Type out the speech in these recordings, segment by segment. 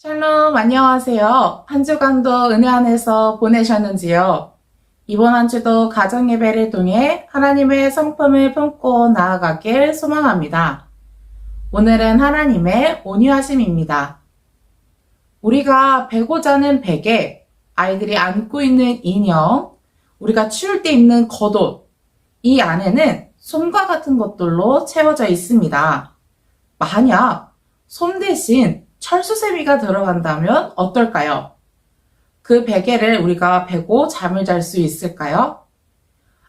샬롬, 안녕하세요. 한 주간도 은혜 안에서 보내셨는지요? 이번 한 주도 가정 예배를 통해 하나님의 성품을 품고 나아가길 소망합니다. 오늘은 하나님의 온유하심입니다. 우리가 베고 자는 베개, 아이들이 안고 있는 인형, 우리가 추울 때 입는 겉옷, 이 안에는 솜과 같은 것들로 채워져 있습니다. 만약 솜 대신 철수세미가 들어간다면 어떨까요? 그 베개를 우리가 베고 잠을 잘 수 있을까요?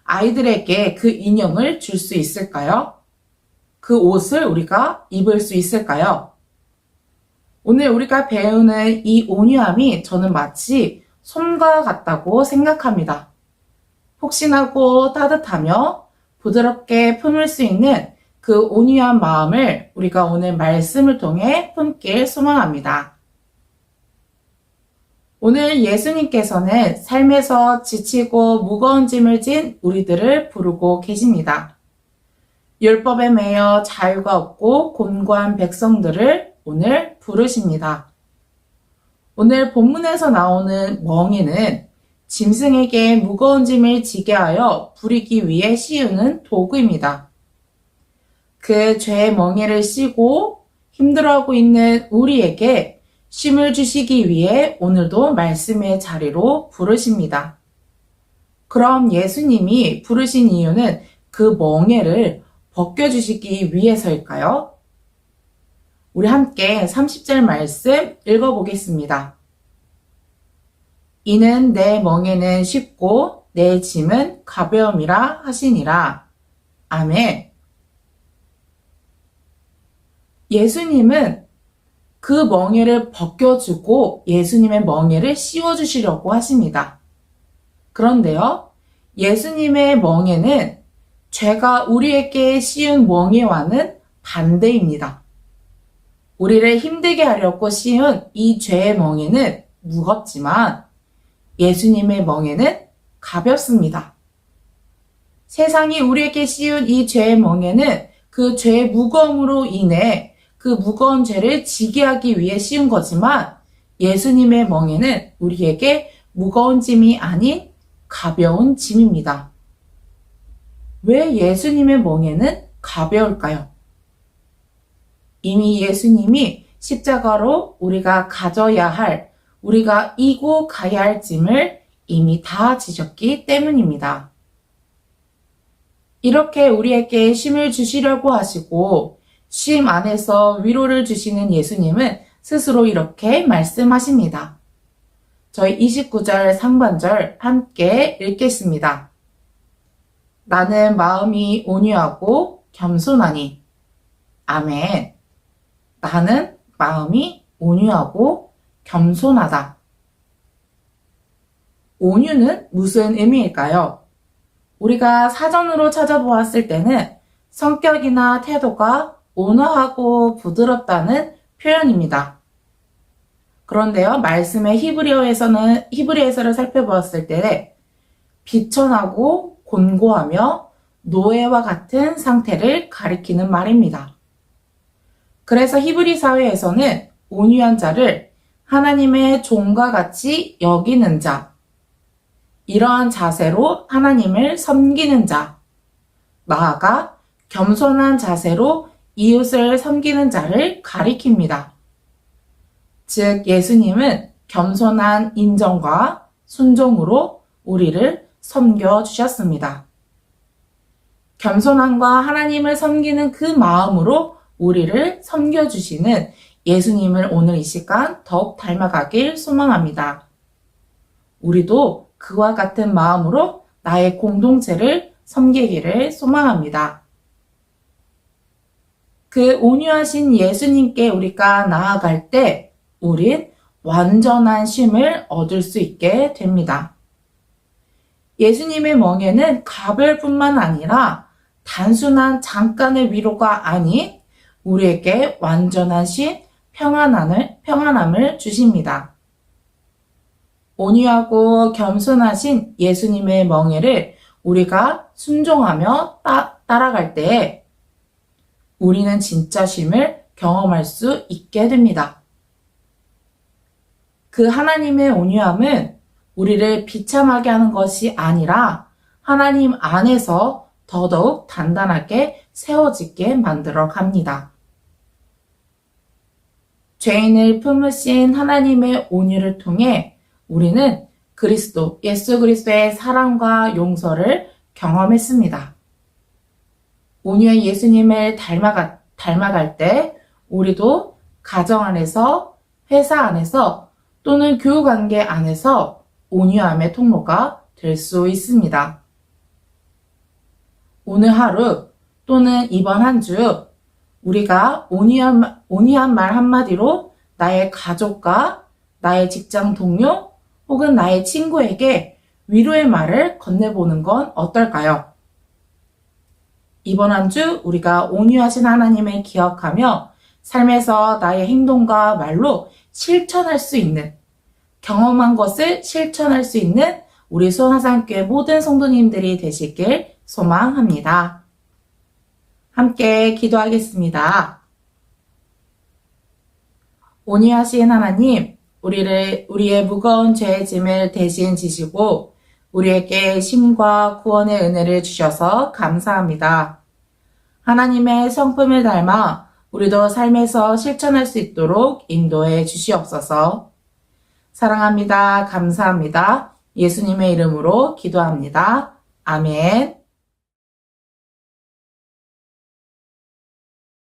아이들에게 그 인형을 줄 수 있을까요? 그 옷을 우리가 입을 수 있을까요? 오늘 우리가 배우는 이 온유함이 저는 마치 솜과 같다고 생각합니다. 폭신하고 따뜻하며 부드럽게 품을 수 있는 그 온유한 마음을 우리가 오늘 말씀을 통해 품길 소망합니다. 오늘 예수님께서는 삶에서 지치고 무거운 짐을 진 우리들을 부르고 계십니다. 율법에 매여 자유가 없고 곤고한 백성들을 오늘 부르십니다. 오늘 본문에서 나오는 멍에는 짐승에게 무거운 짐을 지게 하여 부리기 위해 씌우는 도구입니다. 그 죄의 멍에를 씌고 힘들어하고 있는 우리에게 쉼을 주시기 위해 오늘도 말씀의 자리로 부르십니다. 그럼 예수님이 부르신 이유는 그 멍에를 벗겨주시기 위해서일까요? 우리 함께 30절 말씀 읽어보겠습니다. 이는 내 멍에는 쉽고 내 짐은 가벼움이라 하시니라. 아멘. 예수님은 그 멍에를 벗겨주고 예수님의 멍에를 씌워주시려고 하십니다. 그런데요, 예수님의 멍에는 죄가 우리에게 씌운 멍에와는 반대입니다. 우리를 힘들게 하려고 씌운 이 죄의 멍에는 무겁지만 예수님의 멍에는 가볍습니다. 세상이 우리에게 씌운 이 죄의 멍에는 그 죄의 무거움으로 인해 그 무거운 죄를 지게 하기 위해 씌운 거지만 예수님의 멍에는 우리에게 무거운 짐이 아닌 가벼운 짐입니다. 왜 예수님의 멍에는 가벼울까요? 이미 예수님이 십자가로 우리가 가져야 할, 우리가 이고 가야 할 짐을 이미 다 지셨기 때문입니다. 이렇게 우리에게 쉼을 주시려고 하시고, 쉼 안에서 위로를 주시는 예수님은 스스로 이렇게 말씀하십니다. 저희 29절 상반절 함께 읽겠습니다. 나는 마음이 온유하고 겸손하니. 아멘. 나는 마음이 온유하고 겸손하다. 온유는 무슨 의미일까요? 우리가 사전으로 찾아보았을 때는 성격이나 태도가 온화하고 부드럽다는 표현입니다. 그런데요, 말씀의 히브리어에서는, 히브리에서를 살펴보았을 때, 비천하고 곤고하며 노예와 같은 상태를 가리키는 말입니다. 그래서 히브리 사회에서는 온유한 자를 하나님의 종과 같이 여기는 자, 이러한 자세로 하나님을 섬기는 자, 나아가 겸손한 자세로 이웃을 섬기는 자를 가리킵니다. 즉, 예수님은 겸손한 인정과 순종으로 우리를 섬겨 주셨습니다. 겸손함과 하나님을 섬기는 그 마음으로 우리를 섬겨 주시는 예수님을 오늘 이 시간 더욱 닮아가길 소망합니다. 우리도 그와 같은 마음으로 나의 공동체를 섬기기를 소망합니다. 그 온유하신 예수님께 우리가 나아갈 때 우린 완전한 쉼을 얻을 수 있게 됩니다. 예수님의 멍에는 가별 뿐만 아니라 단순한 잠깐의 위로가 아닌 우리에게 완전한 신 평안함을, 평안함을 주십니다. 온유하고 겸손하신 예수님의 멍에를 우리가 순종하며 따, 따라갈 때 우리는 진짜 쉼을 경험할 수 있게 됩니다. 그 하나님의 온유함은 우리를 비참하게 하는 것이 아니라 하나님 안에서 더더욱 단단하게 세워지게 만들어 갑니다. 죄인을 품으신 하나님의 온유를 통해 우리는 그리스도, 예수 그리스도의 사랑과 용서를 경험했습니다. 온유의 예수님을 닮아가, 닮아갈 때 우리도 가정 안에서, 회사 안에서 또는 교우 관계 안에서 온유함의 통로가 될 수 있습니다. 오늘 하루 또는 이번 한 주 우리가 온유한, 온유한 말 한마디로 나의 가족과 나의 직장 동료 혹은 나의 친구에게 위로의 말을 건네보는 건 어떨까요? 이번 한 주 우리가 온유하신 하나님을 기억하며 삶에서 나의 행동과 말로 실천할 수 있는 경험한 것을 실천할 수 있는 우리 소화산교회 모든 성도님들이 되시길 소망합니다. 함께 기도하겠습니다. 온유하신 하나님, 우리를, 우리의 무거운 죄의 짐을 대신 지시고, 우리에게 힘과 구원의 은혜를 주셔서 감사합니다. 하나님의 성품을 닮아 우리도 삶에서 실천할 수 있도록 인도해 주시옵소서. 사랑합니다. 감사합니다. 예수님의 이름으로 기도합니다. 아멘.